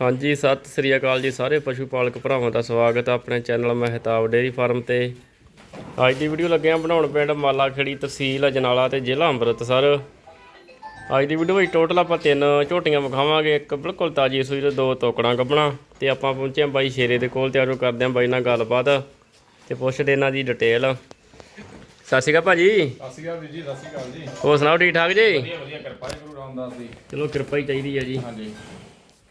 ਹਾਂਜੀ ਸਤਿ ਸ੍ਰੀ ਅਕਾਲ ਜੀ ਸਾਰੇ ਪਸ਼ੂ ਪਾਲਕ ਭਰਾਵਾਂ ਦਾ ਸਵਾਗਤ ਹੈ ਆਪਣੇ ਚੈਨਲ ਮਹਿਤਾਬ ਡੇਅਰੀ ਫਾਰਮ ਤੇ। ਅੱਜ ਦੀ ਵੀਡੀਓ ਲੱਗੇ ਆ ਬਣਾਉਣ ਪਿੰਡ ਮਾਲਾ ਖੇੜੀ ਤਹਿਸੀਲ ਅਜਨਾਲਾ ਤੇ ਜ਼ਿਲ੍ਹਾ ਅੰਮ੍ਰਿਤਸਰ। ਅੱਜ ਦੀ ਵੀਡੀਓ ਵਿੱਚ ਟੋਟਲ ਆਪਾਂ ਤਿੰਨ ਝੋਟੀਆਂ ਵਿਖਾਵਾਂਗੇ ਇੱਕ ਬਿਲਕੁਲ ਤਾਜੀ ਸੂਈ ਤੇ ਦੋ ਤੋਕੜਾਂ ਗੱਬਣਾ ਤੇ ਆਪਾਂ ਪਹੁੰਚੇ ਹਾਂ ਬਾਈ ਸ਼ੇਰੇ ਦੇ ਕੋਲ ਤੇ ਆਜੋ ਕਰਦੇ ਹਾਂ ਬਾਈ ਨਾਲ ਗੱਲਬਾਤ ਤੇ ਪੁੱਛਦੇ ਇਹਨਾਂ ਦੀ ਡਿਟੇਲ ਸਤਿ ਸ਼੍ਰੀ ਅਕਾਲ ਭਾਜੀ। ਸਤਿ ਸ਼੍ਰੀ ਅਕਾਲ ਵੀਰ ਜੀ ਸਤਿ ਸ਼੍ਰੀ ਅਕਾਲ ਜੀ। ਹੋਰ ਸੁਣਾਓ ਠੀਕ ਠਾਕ ਜੀ? ਵਧੀਆ ਵਧੀਆ ਕਿਰਪਾ ਹੈ ਗੁਰੂ ਰਾਮਦਾਸ ਦੀ। ਚਲੋ ਕਿਰਪਾ ਹੀ ਚਾਹੀਦੀ ਹੈ ਜੀ। ਹਾਂਜੀ।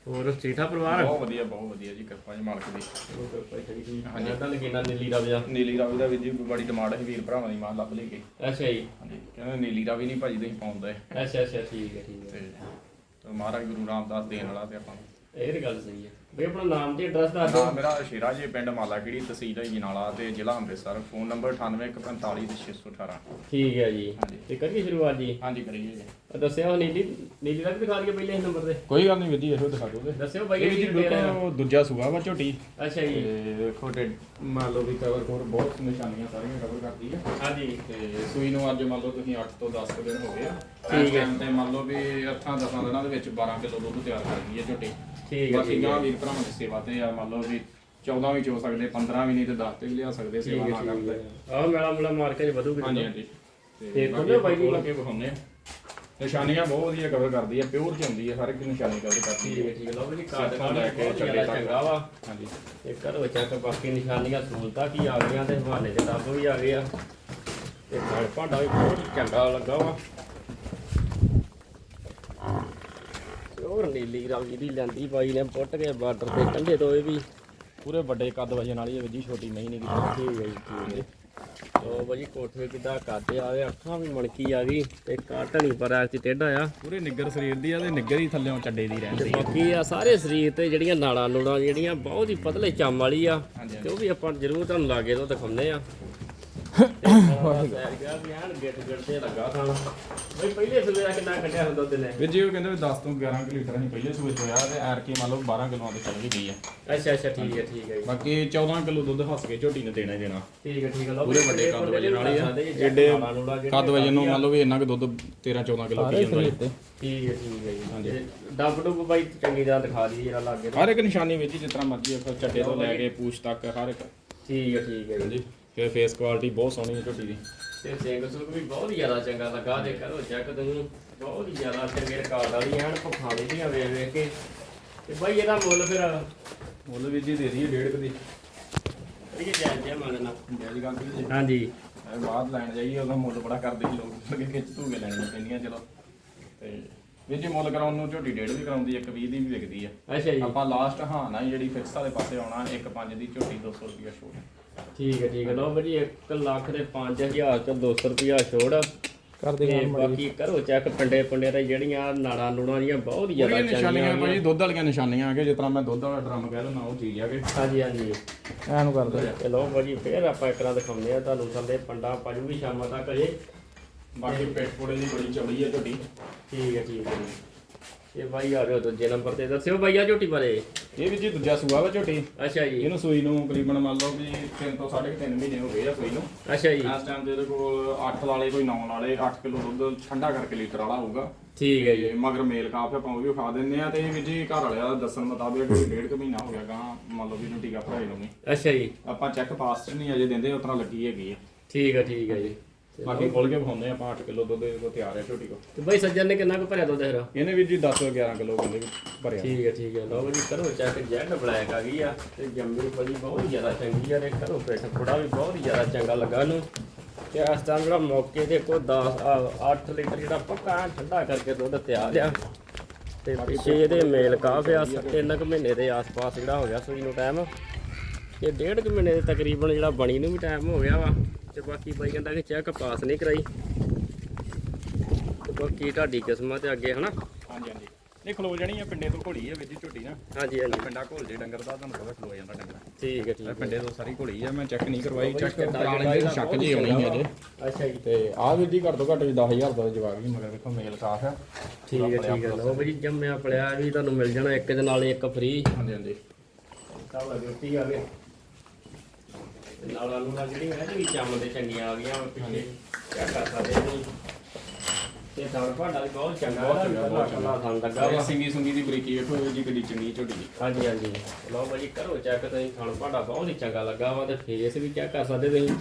ਹੋਰ ਠੀਕ ਠਾਕ ਪਰਿਵਾਰ? ਬਹੁਤ ਵਧੀਆ ਬਹੁਤ ਵਧੀਆ ਜੀ ਕਿਰਪਾ ਜੀ ਮਾਲਕ ਦੀ। ਹਾਂਜੀ। ਤਾਂ ਲਗੀਨਾ ਨੀਲੀ ਦਾ। ਵਜਾ ਨੀਲੀ ਰਾਵੀ ਦਾ ਵੀਰ ਜੀ ਬੜੀ ਡਿਮਾਂਡ ਹੈ ਵੀਰ ਭਰਾਵਾਂ ਦੀ ਮਾਂ ਲੱਭ ਲੈ ਕੇ। ਅੱਛਾ ਜੀ। ਹਾਂਜੀ ਕਹਿੰਦੇ ਨੀਲੀ ਰਾਵੀ ਨਹੀਂ ਭਾਜੀ ਤੁਸੀਂ ਪਾਉਂਦੇ। ਅੱਛਾ ਅੱਛਾ ਠੀਕ ਹੈ ਠੀਕ ਹੈ। ਤੇ ਤੇ ਮਹਾਰਾਜ ਗੁਰੂ ਰਾਮਦਾਸ ਦੇਣ ਵਾਲਾ ਤੇ ਆਪਾਂ ਨੂੰ। ਇਹ ਤਾਂ ਗੱਲ ਸਹੀ ਹੈ। ਬਈ ਆਪਣਾ ਨਾਮ ਤੇ ਐਡਰੈਸ ਦੱਸ ਦਿਓ। ਨਾਮ ਮੇਰਾ ਸ਼ੇਰਾ ਜੀ ਪਿੰਡ ਮਾਲਾਕਿੜੀ ਤਹਿਸੀਲ ਹੈ ਜਨਾਲਾ ਤੇ ਜ਼ਿਲ੍ਹਾ ਅੰਮ੍ਰਿਤਸਰ ਫੋਨ ਨੰਬਰ 9845 ਤੇ 618 ਠੀਕ ਹੈ ਜੀ। ਹਾਂਜੀ। ਤੇ ਕਰੀਏ ਸ਼ੁਰੂਆਤ ਜੀ? ਹਾਂਜੀ ਕਰੀਏ ਜੀ। ਦੱਸਿਓ ਨੀਲੀ ਨੀਲੀ ਦਾ ਵੀ ਦਿਖਾ ਦਈਏ ਪਹਿਲੇ ਨੰਬਰ ਤੇ। ਕੋਈ ਗੱਲ ਨਹੀਂ ਵੀਰ ਜੀ ਇਹੋ ਦਿਖਾ ਦੋਗੇ। ਦੱਸਿਓ ਬਾਈ ਇਹ ਜੀ ਜੀ ਬਿਲਕੁਲ ਦੂਜਾ ਸੂਆ ਵਾ ਝੋਟੀ। ਅੱਛਾ ਜੀ। ਤੇ ਵੇਖੋ ਤੇ ਮੰਨ ਲਓ ਵੀ ਕਵਰ ਕੋਰ ਬਹੁਤ ਨਿਸ਼ਾਨੀਆਂ ਸਾਰੀਆਂ ਕਵਰ ਕਰਦੀ ਹੈ ਹਾਂਜੀ। ਤੇ ਸੂਈ ਨੂੰ ਅੱਜ ਮੰਨ ਲਓ ਤੁਸੀਂ 8 ਤੋਂ 10 ਕੁ ਦਿਨ ਹੋ ਗਏ ਆ। ਠੀਕ ਹੈ। ਟਾਈਮ ਤੇ ਮੰਨ ਲਓ ਵੀ 8 10 ਦਿਨਾਂ ਦੇ ਵਿੱਚ 12 ਕਿਲੋ ਦੁੱਧ ਤਿਆਰ ਕਰ ਗਈ ਹੈ ਝੋਟੀ। ਠੀਕ ਹੈ ਬਾਕੀ ਠੀਕ ਗਾਂ ਹੈ। ਵੀਰ ਭਰਾਵਾਂ ਦੀ ਸੇਵਾ ਤੇ ਆ ਮੰਨ ਲਓ ਵੀ 14 ਵੀ ਚੋ ਸਕਦੇ 15 ਵੀ ਨਹੀਂ ਤੇ 10 ਤੇ ਵੀ ਲਿਆ ਸਕਦੇ ਸੇਵਾ ਨਾ ਕਰਦੇ ਆਹ ਮੇਲਾ ਮੇਲਾ ਮਾਰ ਕੇ ਵਧੂਗੀ ਹਾਂਜੀ ਹਾਂਜੀ। ਤੇ ਖੋਲ੍ਹੋ ਬਾਈ ਜੀ। ਖੋਲ੍ਹ ਕੇ ਵਿਖਾਉਂਦੇ ਆ। ਨਿਸ਼ਾਨੀਆਂ ਬਹੁਤ ਵਧੀਆ ਕਵਰ ਕਰਦੀ ਹੈ ਪਿਓਰ ਚ ਹੁੰਦੀ ਹੈ ਹਰ ਇੱਕ ਨਿਸ਼ਾਨੀ ਕਵਰ ਕਰਦੀ ਹੈ ਠੀਕ ਹੈ ਲਓ ਜੀ ਕਾਰਡ ਸਿੱਖਾਂ ਲੈ ਕੇ ਚੱਲੇ ਤੱਕ। ਚੰਗਾ ਵਾ। ਹਾਂਜੀ। ਤੇ ਕਰੋ ਚੱਕ ਬਾਕੀ ਨਿਸ਼ਾਨੀਆਂ ਸਹੂਲਤਾਂ ਕੀ ਆ ਗਈਆਂ ਤੇ ਹਵਾਲੇ ਦੇ ਡੱਬ ਵੀ ਆ ਗਏ ਆ। ਤੇ ਨਾਲ ਭਾਂਡਾ ਵੀ ਬਹੁਤ ਚੰਗਾ ਲੱਗਾ ਵਾ। ਤੇ ਹੋਰ ਨੀਲੀ ਰੰਗ ਦੀ ਲੈਂਦੀ ਬਾਈ ਨੇ ਪੁੱਟ ਕੇ ਬਾਰਡਰ ਤੇ ਕੰਢੇ ਤੋਂ ਇਹ ਵੀ। ਪੂਰੇ ਵੱਡੇ ਕੱਦ ਵਜਨ ਵਾਲੀ ਹੈ ਛੋਟੀ ਨਹੀਂ ਨਹੀਂ ਠੀਕ ਹੈ ਜੀ ਠੀਕ ਹੈ। ਤੋ ਬਾਜੀ ਕੋਠੇ ਕਿੱਦਾਂ ਕਰਦੇ ਆਵੇ ਅੱਖਾਂ ਵੀ ਮਣਕੀ ਆ ਗਈ ਤੇ ਕਾਟ ਨਹੀਂ ਪਰ ਐਸੀ ਟੇਢਾ ਆ। ਪੂਰੇ ਨਿੱਗਰ ਸਰੀਰ ਦੀ ਆ ਤੇ ਨਿੱਗਰ ਹੀ ਥੱਲੇੋਂ ਚੱਡੇ ਦੀ ਰਹਿੰਦੀ ਬਾਕੀ ਆ ਸਾਰੇ ਸਰੀਰ ਤੇ ਜਿਹੜੀਆਂ ਨਾੜਾਂ ਨੂੜਾਂ ਜਿਹੜੀਆਂ ਬਹੁਤ ਹੀ ਪਤਲੇ ਚੰਮ ਵਾਲੀ ਆ ਤੇ ਉਹ ਵੀ ਆਪਾਂ ਜ਼ਰੂਰ ਤੁਹਾਨੂੰ ਲਾਗੇ ਤੋਂ ਦਿਖਾਉਂਦੇ ਆ। ਵੀ ਤੇ ਜੀ ਉਹ ਕਹਿੰਦੇ ਵੀ 10 ਤੋਂ 11 ਕੁ ਲੀਟਰ ਅਸੀਂ ਪਹਿਲੇ ਸੂਏ ਚੋਇਆ ਤੇ ਐਰ ਕੇ ਮੰਨ ਲਓ 12 ਕਿਲੋਆਂ ਤੇ ਚੱਲ ਵੀ ਗਈ ਹੈ ਅੱਛਾ ਅੱਛਾ ਠੀਕ ਹੈ ਠੀਕ ਹੈ ਜੀ। ਬਾਕੀ 14 ਕਿਲੋ ਦੁੱਧ ਹੱਸ ਕੇ ਝੋਟੀ ਨੇ ਦੇਣਾ ਹੀ ਦੇਣਾ। ਠੀਕ ਹੈ ਠੀਕ ਹੈ ਲਓ ਪੂਰੇ ਵੱਡੇ ਕੱਦ ਵਜਨ ਵਾਲੀ ਆ। ਏਡੇ ਕੱਦ ਵਜਨ ਨੂੰ ਮੰਨ ਲਓ ਵੀ ਇੰਨਾ ਕੁ ਦੁੱਧ 13 14 ਕਿਲੋ ਪੀ ਜਾਂਦਾ ਹੈ ਠੀਕ ਹੈ ਠੀਕ ਹੈ ਜੀ। ਹਾਂਜੀ। ਡੱਬ ਡੁੱਬ ਬਾਈ ਚੰਗੀ ਤਰ੍ਹਾਂ ਦਿਖਾ ਦਈਏ ਜਿਹੜਾ ਲਾਗੇ ਤੋਂ। ਹਰ ਇੱਕ ਨਿਸ਼ਾਨੀ ਵਿੱਚ ਹੀ ਜਿਸ ਤਰ੍ਹਾਂ ਮਰਜ਼ੀ ਆਖੋ ਚੱਡੇ ਤੋਂ ਲੈ ਕੇ ਪੂਛ ਤੱਕ ਹਰ ਇੱਕ। ਠੀਕ ਹੈ ਠੀਕ ਹੈ ਜੀ। ਫਿਰ ਫੇਸ ਕੁਆਲਿਟੀ ਬਹੁਤ ਸੋਹਣੀ ਹੈ ਝੋਟੀ ਦੀ। ਤੇ ਸਿੰਘ ਸੁਖ ਵੀ ਬਹੁਤ ਹੀ ਜ਼ਿਆਦਾ ਚੰਗਾ ਲੱਗਾ ਦੇ ਕਰੋ ਚੈੱਕ ਤੁਸੀਂ ਬਹੁਤ ਹੀ ਜ਼ਿਆਦਾ ਚੰਗੇ ਰਿਕਾਰਡ ਵਾਲੀ ਐਨ ਭੁੱਖਾਂ ਦੀਆਂ ਵੇਖ ਵੇਖ ਕੇ। ਤੇ ਬਾਈ ਇਹਦਾ ਮੁੱਲ ਫਿਰ ਮੁੱਲ ਵੀਰ ਜੀ ਦੇ ਦਈਏ ਡੇਢ ਕੁ ਦੀ। ਇਹ ਜਾਇਜ਼ ਜਿਹਾ ਮੰਨਣਾ ਜੈਜ ਗੱਲ ਜੀ। ਹਾਂਜੀ। ਬਾਅਦ ਲੈਣ ਜਾਈਏ ਉਹਦਾ ਮੁੱਲ ਬੜਾ ਕਰਦੇ ਸੀ ਲੋਕ ਅੱਗੇ ਖਿੱਚ ਧੂ ਕੇ ਲੈਣੀਆਂ ਪੈਂਦੀਆਂ ਚਲੋ। ਤੇ ਵੀਰ ਜੀ ਮੁੱਲ ਕਰਾਉਣ ਨੂੰ ਝੋਟੀ ਡੇਢ ਵੀ ਕਰਾਉਂਦੀ ਇੱਕ 20 ਦੀ ਵੀ ਵਿਕਦੀ ਆ। ਅੱਛਾ ਜੀ। ਆਪਾਂ ਲਾਸਟ ਹਾਂ ਨਾ ਜਿਹੜੀ ਫਿਕਸ ਵਾਲੇ ਪਾਸੇ ਆਉਣਾ ਇੱਕ 5 ਦੀ ਝੋਟੀ 200 ਰੁਪਿਆ ਛੋੜ ਠੀਕ ਹੈ ਠੀਕ ਹੈ ਲਓ ਬਾਈ 1 ਲੱਖ ਦੇ 5000 ਚ 200 ਰੁਪਿਆ ਛੋੜ ਕਰ ਤੇ ਬਾਕੀ ਕਰੋ ਚੈੱਕ ਪਿੰਡੇ ਪਿੰਡੇ ਤੇ ਜਿਹੜੀਆਂ ਨਾੜਾਂ ਨੂੜਾਂ ਦੀਆਂ ਬਹੁਤ ਹੀ ਜ਼ਿਆਦਾ ਪੂਰੀਆਂ ਨਿਸ਼ਾਨੀਆਂ ਭਾਜੀ ਦੁੱਧ ਵਾਲੀਆਂ ਨਿਸ਼ਾਨੀਆਂ ਆ ਕਿ ਜਿਸ ਤਰ੍ਹਾਂ ਮੈਂ ਦੁੱਧ ਵਾਲਾ ਡਰਮ ਕਹਿ ਦਿੰਦਾ ਉਹ ਚੀਜ਼ ਆ ਕਿ। ਹਾਂਜੀ ਹਾਂਜੀ। ਐਨੂੰ ਕਰਦੇ। ਤੇ ਲਓ ਬਾਜੀ ਫੇਰ ਆਪਾਂ ਇੱਕ ਰਾਂ ਦਿਖਾਉਂਦੇ ਆ ਤੁਹਾਨੂੰ ਥੱਲੇ ਪੰਡਾ ਪਾਜੂਗੀ ਸ਼ਾਮਾਂ ਤੱਕ ਅਜੇ ਬਾਕੀ ਪੇਟ ਪੋੜੇ ਦੀ ਬੜੀ ਚੌੜੀ ਹੈ ਝੋਟੀ ਠੀਕ ਹੈ ਠੀਕ ਹੈ ਜੀ। ਇਹ ਬਾਈ ਆ ਰਿਹਾ ਦੂਜੇ ਨੰਬਰ ਤੇ। ਦੱਸਿਓ ਬਾਈ ਆ ਝੋਟੀ ਬਾਰੇ। ਇਹ ਵੀ ਜੀ ਦੂਜਾ ਸੂਆ ਵਾ ਝੋਟੀ। ਅੱਛਾ ਜੀ। ਇਹਨੂੰ ਸੂਈ ਨੂੰ ਤਕਰੀਬਨ ਮੰਨ ਲਓ ਵੀ 3 ਤੋਂ 3.5 ਮਹੀਨੇ ਹੋ ਗਏ ਆ ਸੂਈ ਨੂੰ। ਅੱਛਾ ਜੀ। ਇਸ ਟਾਈਮ ਤੇ ਇਹਦੇ ਕੋਲ 8 ਲਾਲੇ ਕੋਈ 9 ਲਾਲੇ 8 ਕਿਲੋ ਦੁੱਧ ਠੰਡਾ ਕਰਕੇ ਲੀਟਰ ਵਾਲਾ ਹੋਊਗਾ। ਠੀਕ ਹੈ ਜੀ। ਤੇ ਮਗਰ ਮੇਲ ਕਾਫ ਆਪਾਂ ਉਹ ਵੀ ਖਾ ਦਿੰਦੇ ਆ। ਤੇ ਇਹ ਵੀ ਜੀ ਘਰ ਵਾਲਿਆਂ ਦਾ ਦੱਸਣ ਮੁਤਾਬਿਕ ਕੋਈ ਡੇਢ ਕੁ ਮਹੀਨਾ ਹੋ ਗਿਆ ਗਾਂ ਮੰਨ ਲਓ ਵੀ ਇਹਨੂੰ ਟੀਕਾ ਭਰਾਈ ਨੂੰ ਅੱਛਾ ਜੀ। ਆਪਾਂ ਚੈੱਕ ਪਾਸ ਨਹੀਂ ਅਜੇ ਦਿੰਦੇ ਉਤਰਾ ਲੱਗੀ ਹੈਗੀ ਹੈ ਠੀਕ ਹੈ ਠੀਕ ਹੈ ਜੀ। ਬਾਕੀ ਖੋਲ ਕੇ ਵਿਖਾਉਂਦੇ ਆਪਾਂ 8 ਕਿਲੋ ਦੁੱਧ ਇਹਦੇ ਕੋਲ ਤਿਆਰ ਹੈ ਝੋਟੀ ਕੋ ਤੇ ਬਾਈ ਸੱਜਣ ਨੇ ਕਿੰਨਾ ਕੁ ਭਰਿਆ ਦੁੱਧ ਫਿਰ ਇਹਨੇ ਵੀ ਜੀ 10 ਤੋਂ 11 ਕਿਲੋ ਕਹਿੰਦੇ ਵੀ ਭਰਿਆ। ਠੀਕ ਹੈ ਠੀਕ ਹੈ। ਲਓ ਜੀ ਕਰੋ ਚੈੱਕ ਜੈਡ ਬਲੈਕ ਆ ਗਈ ਆ ਤੇ ਜੰਮੀ ਬੜੀ ਬਹੁਤ ਜ਼ਿਆਦਾ ਚੰਗੀ ਆ ਤੇ ਕਰੋ ਪੇਟ ਥੋੜਾ ਵੀ ਬਹੁਤ ਜ਼ਿਆਦਾ ਚੰਗਾ ਲੱਗਾ ਇਹਨੂੰ। ਤੇ ਇਸ ਟਾਈਮ ਜਿਹੜਾ ਮੌਕੇ ਤੇ ਕੋ 10 8 ਲੀਟਰ ਜਿਹੜਾ ਪੱਕਾ ਠੰਡਾ ਕਰਕੇ ਦੁੱਧ ਤਿਆਰ ਆ। ਤੇ ਪਿੱਛੇ ਇਹਦੇ ਮੇਲ ਕਾਫ ਆ ਤਿੰਨ ਕੁ ਮਹੀਨੇ ਦੇ ਆਸ-ਪਾਸ ਜਿਹੜਾ ਹੋ ਗਿਆ ਸੂਈ ਨੂੰ ਟਾਈਮ ਇਹ ਡੇਢ ਕੁ ਮਹੀਨੇ ਦੇ ਤਕਰੀਬਨ ਜਿਹੜਾ ਬਣੀ ਨੂੰ ਵੀ ਟਾਈਮ ਹੋ ਗਿਆ ਵਾ। ਤੇ ਬਾਕੀ ਬਾਈ ਕਹਿੰਦਾ ਕਿ ਚੈੱਕ ਪਾਸ ਨਹੀਂ ਕਰਾਈ। ਤੇ ਬਾਕੀ ਤੁਹਾਡੀ ਕਿਸਮਤ ਤੇ ਅੱਗੇ ਹਨਾ? ਹਾਂਜੀ ਹਾਂਜੀ। ਨਹੀਂ ਖਲੋ ਜਾਣੀ ਆ ਪਿੰਡੇ ਤੋਂ ਘੋੜੀ ਆ ਜੀ ਝੋਟੀ ਨਾ। ਹਾਂਜੀ ਹਾਂਜੀ। ਪਿੰਡਾ ਘੋਲ ਜੇ ਡੰਗਰ ਦਾ ਤੁਹਾਨੂੰ ਪਤਾ ਖਲੋ ਜਾਂਦਾ ਡੰਗਰ। ਠੀਕ ਹੈ ਠੀਕ ਹੈ। ਪਿੰਡੇ ਤੋਂ ਸਾਰੀ ਘੋੜੀ ਆ ਮੈਂ ਚੈੱਕ ਨਹੀਂ ਕਰਵਾਈ ਚੈੱਕ ਕਿੱਦਾਂ ਕਰਾ ਜਿਹੜਾ ਲੈਂਦੇ ਸ਼ੱਕ ਜੀ ਆਉਣੀ ਹੈ ਅਜੇ ਅੱਛਾ ਜੀ। ਤੇ ਵੀਰ ਜੀ ਘੱਟ ਤੋਂ ਘੱਟ ਵੀ 10000 ਦਾ ਜਵਾਬ ਵੀ ਮਗਰ ਵੇਖੋ ਮੇਲ ਕਾਫ ਆ। ਠੀਕ ਹੈ ਠੀਕ ਹੈ। ਲਓ ਬਈ ਜੰਮਿਆ ਪਲਿਆ ਵੀ ਤੁਹਾਨੂੰ ਮਿਲ ਜਾਣਾ ਇੱਕ ਦੇ ਨਾਲ ਇੱਕ ਫ੍ਰੀ ਹਾਂਜੀ ਹਾਂਜੀ। ਸਭ ਲੱਗੇ ਆ ਗਏ ਤੇ ਨਾਲਾਂ ਚੰਮ ਦੇ ਚੰਗੀਆਂ ਆ ਗਈਆਂ ਪਿੱਛੇ ਕੀ ਕਰ ਸਕਦੇ ਨਹੀਂ ਤੇ ਥਣ ਭਾਂਡਾ ਵੀ ਬਹੁਤ ਚੰਗਾ ਬਹੁਤ ਇਹਦਾ ਚੰਗਾ, ਵੀ ਬਹੁਤ ਕੱਲਾ ਥਣ ਲੱਗਾ ਇਹ ਵਾ ਸਿੰਗੀ ਸੁੰਗੀ ਦੀ ਬਰੀਕੀ ਵੇਖੋ ਵੀਰ ਜੀ ਕਿੱਡੀ ਚੰਗੀ ਝੋਟੀ ਦੀ। ਹਾਂਜੀ ਹਾਂਜੀ। ਲਓ ਭਾਜੀ ਕਰੋ ਚੈੱਕ ਤੁਸੀਂ ਭਾਂਡਾ ਬਹੁਤ ਹੀ ਚੰਗਾ ਲੱਗਾ ਵਾ ਤੇ ਫੇਸ ਵੀ ਚੈੱਕ ਕਰ ਸਕਦੇ ਤੁਸੀਂ?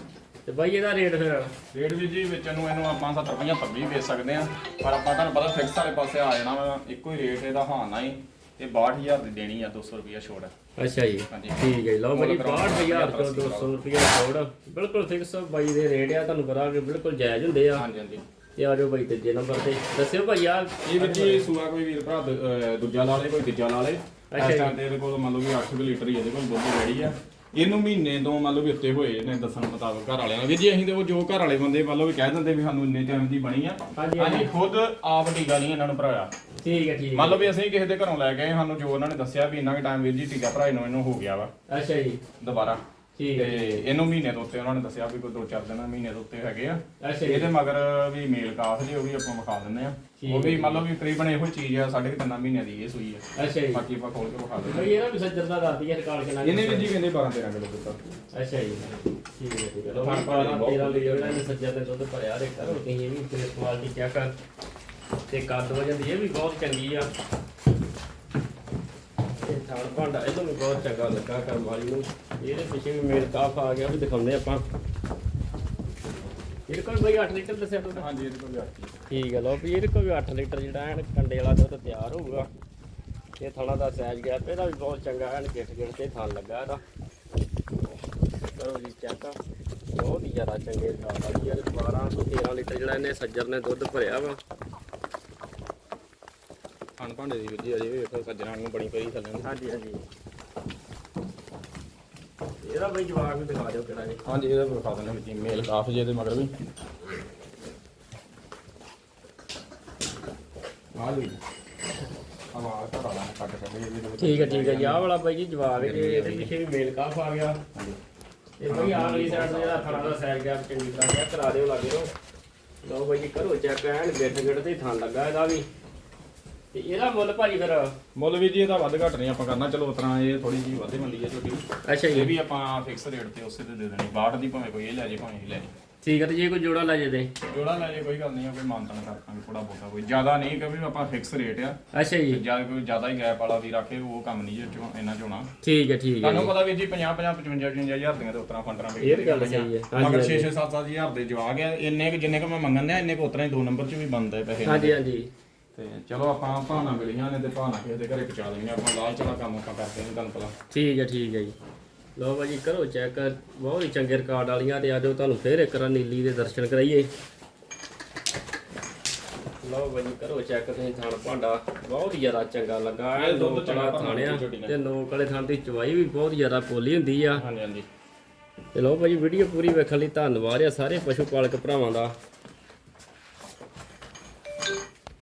ਤੇ ਬਾਈ ਇਹਦਾ ਰੇਟ ਫਿਰ? ਰੇਟ ਵੀ ਜੀ ਵਿੱਚ ਨੂੰ ਇਹਨੂੰ ਆਪਾਂ 70 75 ਵੀ ਵੇਚ ਸਕਦੇ ਆ। ਪਰ ਆਪਾਂ ਤੁਹਾਨੂੰ ਪਤਾ ਫਿਕਸ ਵਾਲੇ ਪਾਸੇ ਆ ਜਾਣਾ ਵਾ ਇੱਕੋ ਹੀ ਰੇਟ ਇਹਦਾ ਹਾਂ ਨਾ ਹੀ ਤੇ 62000 ਦੀ ਦੇਣੀ ਆ 200 ਰੁਪਿਆ ਛੋੜ। ਅੱਛਾ ਜੀ। ਹਾਂਜੀ। ਠੀਕ ਹੈ ਜੀ, ਲਓ ਭਾਜੀ ਮੁੱਲ ਕਰਾਉਣਾ 62000 ਤੋਂ 200 ਰੁਪਏ ਛੋੜ। ਬਿਲਕੁਲ ਫਿਕਸ ਬਾਈ ਦੇ ਰੇਟ ਆ ਤੁਹਾਨੂੰ ਪਤਾ ਕਿ ਬਿਲਕੁਲ ਜਾਇਜ਼ ਹੁੰਦੇ ਆ। ਹਾਂਜੀ ਹਾਂਜੀ। ਤੇ ਆ ਜਾਓ ਬਾਈ ਤੀਜੇ ਨੰਬਰ ਤੇ। ਦੱਸਿਓ ਭਾਈ ਆ ਇਹ ਵਿੱਚ ਜੀ ਸੂਆ ਕੋਈ ਵੀਰ ਭਰਾ ਦ- ਅਹ ਦੂਜਾ ਲਾ ਲੇ ਕੋਈ ਤੀਜਾ ਲਾ ਲੇ। ਅੱਛਾ ਇਸ ਜੀ। ਟਾਈਮ ਤੇ ਇਹਦੇ ਕੋਲ ਮੰਨ ਲਓ ਵੀ 8 ਲੀਟਰ ਹੀ ਇਹਦੇ ਕੋਲ ਦੁੱਧ ਰੈਡੀ ਆ। ਇਹਨੂੰ ਮਹੀਨੇ ਤੋਂ ਮੰਨ ਲਓ ਵੀ ਉੱਤੇ ਹੋਏ ਨੇ ਦੱਸਣ ਮੁਤਾਬਕ ਘਰ ਵਾਲਿਆਂ ਨੇ ਵੀ ਜੀ ਅਸੀਂ ਤੇ ਉਹ ਜੋ ਘਰ ਵਾਲੇ ਬੰਦੇ ਮੰਨ ਲਓ ਵੀ ਕਹਿ ਦਿੰਦੇ ਵੀ ਸਾਨੂੰ ਇੰਨੇ ਟਾਈਮ ਦੀ ਬਣੀ ਆ। ਹਾਂਜੀ, ਹਾਂਜੀ। ਖੁਦ ਆਪ ਟੀਕਾ ਨਹੀਂ ਇਹਨਾਂ ਨੂੰ ਭਰਾਇਆ। ਠੀਕ ਹੈ ਠੀਕ ਮੰਨ ਲਓ ਵੀ ਅਸੀਂ ਕਿਸੇ ਦੇ ਘਰੋਂ ਲੈ ਗਏ ਸਾਨੂੰ ਜੋ ਉਹਨਾਂ ਨੇ ਦੱਸਿਆ ਵੀ ਇੰਨਾ ਕੁ ਟਾਈਮ ਵੀਰ ਜੀ ਟੀਕਾ ਭਰਾਏ ਨੂੰ ਇਹਨੂੰ ਹੋ ਗਿਆ ਵਾ। ਅੱਛਾ ਜੀ। ਦੁਬਾਰਾ। ਠੀਕ ਤੇ ਹੈ ਇਹਨੂੰ ਮਹੀਨੇ ਤੋਂ ਉੱਤੇ ਉਹਨਾਂ ਨੇ ਦੱਸਿਆ ਵੀ ਕੋਈ 2-4 ਦਿਨ ਮਹੀਨੇ ਤੋਂ ਉੱਤੇ ਹੈਗੇ ਆ। ਅੱਛਾ ਜੀ। ਇਹਦੇ ਮਗਰ ਵੀ ਮੇਲ ਕਾਫ ਜੀ ਉਹ ਵੀ ਆਪਾਂ ਵਿਖਾ ਦਿੰਦੇ ਆ। ਠੀਕ ਉਹ ਵੀ ਮੰਨ ਲਓ ਵੀ ਤਕਰੀਬਨ ਇਹੋ ਚੀਜ਼ ਆ ਸਾਢੇ ਕੁ ਤਿੰਨਾਂ ਮਹੀਨਿਆਂ ਦੀ ਇਹ ਸੂਈ ਆ। ਅੱਛਾ ਜੀ। ਬਾਕੀ ਆਪਾਂ ਖੋਲ ਕੇ ਵਿਖਾ ਦਿੰਦੇ ਬਈ ਇਹਦਾ ਵੀ ਸੱਜਰ ਦਾ ਦੱਸਦੀ ਹੈ ਰਿਕਾਰਡ ਕਿੰਨਾ। ਇਹਨੇ ਵੀ ਜੀ ਕਹਿੰਦੇ 12-13 ਕਿਲੋ ਦਿੱਤਾ। ਅੱਛਾ ਜੀ। ਠੀਕ ਹੈ ਠੀਕ ਹੈ। ਲੋ ਵਾਲੀ ਬਹੁਤ 13 ਲੀਟਰ ਜਿਹੜਾ ਇਹਨੇ ਸੱਜਰ ਦੇ ਦੁੱਧ ਭਰਿਆ ਦੇ ਕਰੋ ਤੁਸੀਂ ਇਹ ਵੀ ਤੇ ਕੁਆਲਿਟੀ ਚੈੱਕ ਕਰ ਤੇ ਕੱਦ ਵਜਨ ਦੀ ਇਹ ਵੀ ਬਹੁਤ ਚੰਗੀ ਆ। ਥਾਲ ਭਾਂਡਾ ਇਹਨੂੰ ਵੀ ਬਹੁਤ ਚੰਗਾ ਲੱਗਾ ਕਰਮ ਵਾਲੀ ਨੂੰ। ਇਹਦੇ ਪਿੱਛੇ ਵੀ ਮੇਲ ਕਾਫ ਆ ਗਿਆ ਵੀ ਦਿਖਾਉਂਦੇ ਆਪਾਂ। ਇਹਦੇ ਕੋਲ ਬਈ 8 ਲੀਟਰ ਦੱਸਿਆ ਦੁੱਧ ਹਾਂਜੀ ਇਹਦੇ ਕੋਲ ਵੀ ਆਖੀ ਠੀਕ ਹੈ ਲੋ ਵੀ ਇਹਦੇ ਕੋਲ ਵੀ 8 ਲੀਟਰ ਜਿਹੜਾ ਐਨ ਕੰਡੇ ਵਾਲਾ ਦੁੱਧ ਤਿਆਰ ਹੋਊਗਾ। ਇਹ ਥਣਾ ਦਾ ਸਾਈਜ਼ ਗਿਆ ਇਹਦਾ ਵੀ ਬਹੁਤ ਚੰਗਾ ਐਨ ਗਿੱਠ ਗਿੱਠ ਤੇ ਥਣ ਲੱਗਾ ਇਹਦਾ। ਕਰੋ ਜੀ ਚੈੱਕ ਬਹੁਤ ਹੀ ਜ਼ਿਆਦਾ ਚੰਗੇ ਰਿਕਾਰਡ ਵਾਲੀ ਯਾਰ 12 ਤੋਂ 13 ਲੀਟਰ ਜਿਹੜਾ ਇਹਨੇ ਸੱਜਰ ਨੇ ਦੁੱਧ ਭਰਿਆ ਵਾ। ਖਾਣ ਭਾਂਡੇ ਦੀ ਵਿੱਧੀ ਅਜੇ ਵੀ ਵੇਖੋ ਸੱਜਣਾ ਨੂੰ ਬੜੀ ਪਈ ਥੱਲੇ ਨੂੰ। ਹਾਂਜੀ ਹਾਂਜੀ। ਇਹਦਾ ਬਈ ਜਵਾਬ ਵੀ ਦਿਖਾ ਦਿਓ ਕਿਹੜਾ ਜੀ ਹਾਂਜੀ ਇਹਦਾ ਵਿਖਾ ਦਿੰਦੇ ਵਿੱਚ ਮੇਲ ਕਾਫ ਜੀ ਇਹਦੇ ਮਗਰ ਵੀ। ਆ ਲਈ ਆਵਾਜ਼ ਤਾਂ ਵਾਲਾ ਕੱਟ ਕੇ ਇਹਦੇ ਵਿੱਚ। ਠੀਕ ਹੈ ਠੀਕ ਹੈ ਜੀ। ਆਹ ਵਾਲਾ ਬਾਈ ਜੀ ਜਵਾਬ ਹੈ ਕਿ ਇਹਦੇ ਪਿੱਛੇ ਵੀ ਮੇਲ ਕਾਫ ਆ ਗਿਆ। ਹਾਂਜੀ। ਇਹ ਬਈ ਆਹ ਵਾਲੀ ਸਾਈਡ ਤੋਂ ਜਿਹੜਾ ਥਣਾ ਦਾ ਸਾਈਜ਼ ਗਿਆ ਚੰਗੀ ਤਰ੍ਹਾਂ ਕਰਾ ਦਿਓ ਲਾਗੇ ਨੂੰ ਲਓ ਬਾਈ ਜੀ ਕਰੋ ਚੈੱਕ ਐਨ ਗਿੱਠ ਗਿੱਠ ਤੇ ਥਣ ਲੱਗਾ ਇਹਦਾ ਵੀ। ਤੇ ਇਹਦਾ ਮੁੱਲ ਭਾਜੀ ਫਿਰ? ਮੁੱਲ ਵੀ ਜੀ ਇਹਦਾ ਵੱਧ ਘੱਟ ਨਹੀਂ ਆਪਾਂ ਕਰਨਾ। ਚਲੋ ਉਤਰਾ ਇਹ ਥੋੜੀ ਜੀ ਵੱਧੇ ਮੰਦੀ ਹੈ ਛੋਟੀ ਅੱਛਾ ਇਹ ਵੀ ਆਪਾਂ ਫਿਕਸ ਰੇਟ ਤੇ ਉਸੇ ਤੇ ਦੇ ਦੇਣੀ। 62 ਦੀ ਭਾਵੇਂ ਕੋਈ ਇਹ ਲੈ ਜੇ ਭਾਵੇਂ ਇਹ ਲੈ ਜੇ। ਠੀਕ ਹੈ ਤੇ ਜੇ ਕੋਈ ਜੋੜਾ ਲੈ ਜੇ ਤੇ? ਜੋੜਾ ਲੈ ਜੇ ਕੋਈ ਗੱਲ ਨਹੀਂ ਆ ਕੋਈ ਮਾਨਤਨ ਕਰ ਦਾਂਗੇ ਥੋੜਾ ਬਹੁਤਾ ਕੋਈ। ਜ਼ਿਆਦਾ ਨਹੀਂ ਕਿਉਂਕਿ ਆਪਾਂ ਫਿਕਸ ਰੇਟ ਆ। ਅੱਛਾ ਜੀ। ਜਾਂ ਕੋਈ ਜ਼ਿਆਦਾ ਹੀ ਗੈਪ ਵਾਲਾ ਵੀ ਰੱਖੇ ਉਹ ਕੰਮ ਨਹੀਂ ਜੇ ਇੰਨਾ ਚੋਣਾ ਠੀਕ ਹੈ ਠੀਕ ਹੈ ਤੁਹਾਨੂੰ ਪਤਾ ਵੀ ਜੀ 50 50 55 55 ਹਜ਼ਾਰ ਦੀਆਂ ਤੇ ਉਤਰਾ ਫੰਡਰਾਂ ਇਹ ਤਾਂ ਗੱਲ ਸਹੀ ਹੈ। ਮਗਰ 6 ਹਾਂਜੀ। 6 7 7 ਹਜ਼ਾਰ ਦੇ ਜਵਾਗ ਆ। ਇੰਨੇ ਕੁ ਜਿੰਨੇ ਕੁ ਮੈਂ ਮੰਗਣ ਦਿਆ ਇੰਨੇ ਕੁ ਉਤਰਾ ਹੀ ਦੋ ਨੰਬਰ 'ਚ ਵੀ ਬਣਦਾ ਪੈਸੇ। ਹਾਂਜੀ ਹਾਂਜੀ। ਤੇ ਚਲੋ ਆਪਾਂ ਭਾਣਾ ਮਿਲੀਆਂ ਨੇ ਤੇ ਭਾਣਾ ਕਿਸੇ ਦੇ ਘਰੇ ਪਹੁੰਚਾ ਦੇਣੀਆਂ ਆਪਾਂ ਲਾਲਚ ਵਾਲਾ ਕੰਮ ਆਪਾਂ ਕਰਦੇ ਨਹੀਂ ਤੁਹਾਨੂੰ ਪਤਾ। ਠੀਕ ਹੈ ਠੀਕ ਹੈ ਜੀ। ਲਓ ਭਾਜੀ ਕਰੋ ਚੈੱਕ ਬਹੁਤ ਹੀ ਚੰਗੇ ਰਿਕਾਰਡ ਵਾਲੀਆਂ ਤੇ ਆਜੋ ਤੁਹਾਨੂੰ ਫੇਰ ਇੱਕ ਵਾਰ ਨੀਲੀ ਦੇ ਦਰਸ਼ਨ ਕਰਾਈਏ। ਲਓ ਭਾਜੀ ਕਰੋ ਚੈੱਕ ਤੁਸੀਂ ਥਣ ਭਾਂਡਾ। ਬਹੁਤ ਹੀ ਜ਼ਿਆਦਾ ਚੰਗਾ ਲੱਗਾ। ਦੁੱਧ ਦੁੱਧ ਚੰਗਾ ਥਾਣਿਆ। ਤੇ ਨੋਕ ਵਾਲੇ ਥਣ ਦੀ ਚਵਾਈ ਵੀ ਬਹੁਤ ਜ਼ਿਆਦਾ ਪੋਲੀ ਹੁੰਦੀ ਆ। ਹਾਂਜੀ ਹਾਂਜੀ। ਤੇ ਲਓ ਭਾਜੀ ਵੀਡੀਓ ਪੂਰੀ ਵੇਖਣ ਲਈ ਧੰਨਵਾਦ ਆ ਸਾਰੇ ਪਸ਼ੂ ਪਾਲਕ ਭਰਾਵਾਂ ਦਾ।